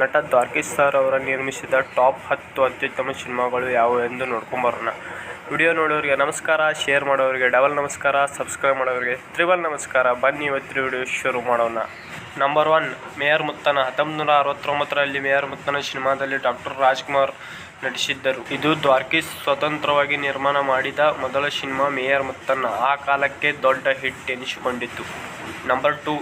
ನಟ ದ್ವಾರಕೀಶ್ ಸರ್ ಅವರ ನಿರ್ಮಿಸಿದ ಟಾಪ್ ಹತ್ತು ಅತ್ಯುತ್ತಮ ಸಿನಿಮಾಗಳು ಯಾವುವು ಎಂದು ನೋಡ್ಕೊಂಬರೋಣ. ವಿಡಿಯೋ ನೋಡೋರಿಗೆ ನಮಸ್ಕಾರ, ಶೇರ್ ಮಾಡೋರಿಗೆ ಡಬಲ್ ನಮಸ್ಕಾರ, ಸಬ್ಸ್ಕ್ರೈಬ್ ಮಾಡೋರಿಗೆ ತ್ರಿಬಲ್ ನಮಸ್ಕಾರ. ಬನ್ನಿ ಇವತ್ತಿನ ವಿಡಿಯೋ ಶುರು ಮಾಡೋಣ. Number one mayor Muthanna. ಹತ್ತೊಂಬತ್ತು ನೂರ ಅರವತ್ತೊಂಬತ್ತರಲ್ಲಿ ಮೇಯರ್ ಮುತ್ತನ ಸಿನಿಮಾದಲ್ಲಿ ಡಾಕ್ಟರ್ ರಾಜ್ಕುಮಾರ್ ನಟಿಸಿದ್ದರು. ಇದು ದ್ವಾರ್ಕೀಸ್ ಸ್ವತಂತ್ರವಾಗಿ ನಿರ್ಮಾಣ ಮಾಡಿದ ಮೊದಲ ಸಿನಿಮಾ ಮೇಯರ್ ಮುತ್ತನ್ನ ಆ ಕಾಲಕ್ಕೆ ದೊಡ್ಡ ಹಿಟ್ ಎನಿಸಿಕೊಂಡಿತ್ತು. ನಂಬರ್ ಟು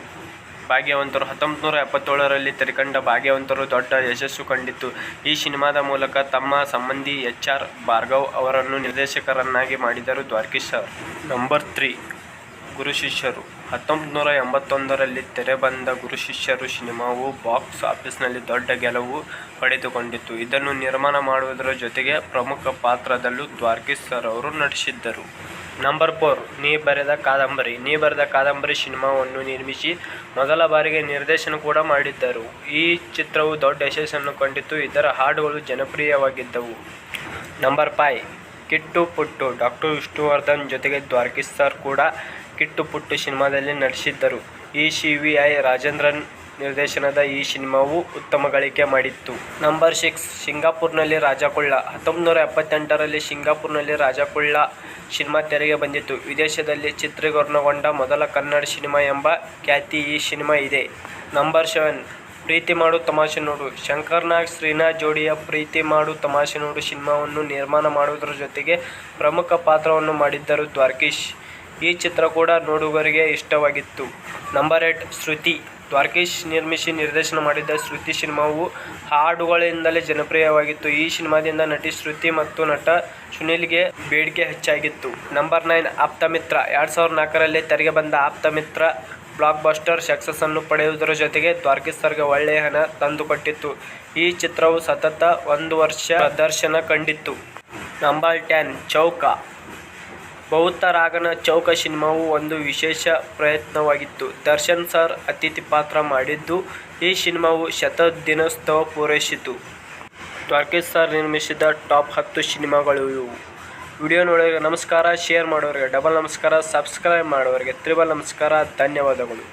ಭಾಗ್ಯವಂತರು ಹತ್ತೊಂಬತ್ತು ನೂರ ಎಪ್ಪತ್ತೇಳರಲ್ಲಿ ತೆರೆಕಂಡ ಭಾಗ್ಯವಂತರು ದೊಡ್ಡ ಯಶಸ್ಸು ಕಂಡಿತ್ತು. ಈ ಸಿನಿಮಾದ ಮೂಲಕ ತಮ್ಮ ಸಂಬಂಧಿ ಎಚ್ ಆರ್ ಭಾರ್ಗವ್ ಅವರನ್ನು ನಿರ್ದೇಶಕರನ್ನಾಗಿ ಮಾಡಿದರು Dwarakish sir. Number three, Guru Shishyaru. ಹತ್ತೊಂಬತ್ತು ನೂರ ಎಂಬತ್ತೊಂದರಲ್ಲಿ ತೆರೆಬಂದ ಗುರು ಶಿಷ್ಯರು ಸಿನಿಮಾವು ಬಾಕ್ಸ್ ಆಫೀಸ್ನಲ್ಲಿ ದೊಡ್ಡ ಗೆಲುವು ಪಡೆದುಕೊಂಡಿತ್ತು. ಇದನ್ನು ನಿರ್ಮಾಣ ಮಾಡುವುದರ ಜೊತೆಗೆ ಪ್ರಮುಖ ಪಾತ್ರದಲ್ಲೂ ದ್ವಾರಕೀಶ್ ಸರ್ ಅವರು ನಟಿಸಿದ್ದರು. ನಂಬರ್ ಫೋರ್ ನೀ ಬರೆದ ಕಾದಂಬರಿ. ನೀ ಬರೆದ ಕಾದಂಬರಿ ಸಿನಿಮಾವನ್ನು ನಿರ್ಮಿಸಿ ಮೊದಲ ಬಾರಿಗೆ ನಿರ್ದೇಶನ ಕೂಡ ಮಾಡಿದ್ದರು. ಈ ಚಿತ್ರವು ದೊಡ್ಡ ಯಶಸ್ಸನ್ನು ಕಂಡಿತು. ಇದರ ಹಾಡುಗಳು ಜನಪ್ರಿಯವಾಗಿದ್ದವು. Number five Kittu Puttu. Doctor Vishnuvardhan ಜೊತೆಗೆ ದ್ವಾರಕೀಶ್ ಸರ್ ಕೂಡ ಕಿಟ್ಟು ಪುಟ್ಟು ಸಿನಿಮಾದಲ್ಲಿ ನಟಿಸಿದ್ದರು. ಈ ಸಿ ವಿ ಐ ರಾಜೇಂದ್ರನ್ ನಿರ್ದೇಶನದ ಈ ಸಿನಿಮಾವು ಉತ್ತಮ ಗಳಿಕೆ ಮಾಡಿತ್ತು. ನಂಬರ್ ಸಿಕ್ಸ್, ಸಿಂಗಾಪುರ್ನಲ್ಲಿ ರಾಜಕುಳ್ಳ. ಹತ್ತೊಂಬತ್ತು ನೂರ ಎಪ್ಪತ್ತೆಂಟರಲ್ಲಿ ಸಿಂಗಾಪುರ್ನಲ್ಲಿ ರಾಜಕುಳ್ಳ ಸಿನಿಮಾ ತೆರೆಗೆ ಬಂದಿತ್ತು. ವಿದೇಶದಲ್ಲಿ ಚಿತ್ರೀಕರಣಗೊಂಡ ಮೊದಲ ಕನ್ನಡ ಸಿನಿಮಾ ಎಂಬ ಖ್ಯಾತಿ ಈ ಸಿನಿಮಾ ಇದೆ. ನಂಬರ್ ಸೆವೆನ್, ಪ್ರೀತಿ ಮಾಡು ತಮಾಷೆ ನೋಡು. ಶಂಕರ್ ನಾಗ್ ಶ್ರೀನಾಥ್ ಜೋಡಿಯ ಪ್ರೀತಿ ಮಾಡು ತಮಾಷೆ ನೋಡು ಸಿನಿಮಾವನ್ನು ನಿರ್ಮಾಣ ಮಾಡುವುದರ ಜೊತೆಗೆ ಪ್ರಮುಖ ಪಾತ್ರವನ್ನು ಮಾಡಿದ್ದರು ದ್ವಾರಕೀಶ್. ಈ ಚಿತ್ರ ಕೂಡ ನೋಡುಗರಿಗೆ ಇಷ್ಟವಾಗಿತ್ತು. Number eight Shruti. ದ್ವಾರಕೀಶ್ ನಿರ್ಮಿಸಿ ನಿರ್ದೇಶನ ಮಾಡಿದ್ದ ಶ್ರುತಿ ಸಿನಿಮಾವು ಹಾಡುಗಳಿಂದಲೇ ಜನಪ್ರಿಯವಾಗಿತ್ತು. ಈ ಸಿನಿಮಾದಿಂದ ನಟಿ ಶ್ರುತಿ ಮತ್ತು ನಟ ಸುನಿಲ್ಗೆ ಬೇಡಿಕೆ ಹೆಚ್ಚಾಗಿತ್ತು. ನಂಬರ್ ನೈನ್ ಆಪ್ತಮಿತ್ರ ಎರಡು ಸಾವಿರದ ನಾಲ್ಕರಲ್ಲಿ ತೆರೆಗೆ ಬಂದ ಆಪ್ತಮಿತ್ರ ಬ್ಲಾಕ್ ಬಸ್ಟರ್ ಸಕ್ಸಸ್ ಅನ್ನು ಪಡೆಯುವುದರ ಜೊತೆಗೆ ದ್ವಾರಕೀಶ್ ಸರ್ಗೆ ಒಳ್ಳೆಯ ಹಣ ತಂದುಕೊಟ್ಟಿತ್ತು. ಈ ಚಿತ್ರವು ಸತತ ಒಂದು ವರ್ಷ ಪ್ರದರ್ಶನ ಕಂಡಿತ್ತು. ನಂಬರ್ ಟೆನ್ ಚೌಕ. ಬಹುತರಾಗನ ಚೌಕ ಸಿನಿಮಾವು ಒಂದು ವಿಶೇಷ ಪ್ರಯತ್ನವಾಗಿತ್ತು. ದರ್ಶನ್ ಸರ್ ಅತಿಥಿ ಪಾತ್ರ ಮಾಡಿದ್ದು, ಈ ಸಿನಿಮಾವು ಶತದಿನೋತ್ಸವ ಪೂರೈಸಿತು ದ್ವಾರಕೀಶ್ ಸರ್ ನಿರ್ಮಿಸಿದ ಟಾಪ್ ಹತ್ತು ಸಿನಿಮಾಗಳು ಇವು. ವಿಡಿಯೋ ನೋಡೋರಿಗೆ ನಮಸ್ಕಾರ, ಶೇರ್ ಮಾಡೋರಿಗೆ ಡಬಲ್ ನಮಸ್ಕಾರ, ಸಬ್ಸ್ಕ್ರೈಬ್ ಮಾಡೋರಿಗೆ ತ್ರಿಬಲ್ ನಮಸ್ಕಾರ, ಧನ್ಯವಾದಗಳು.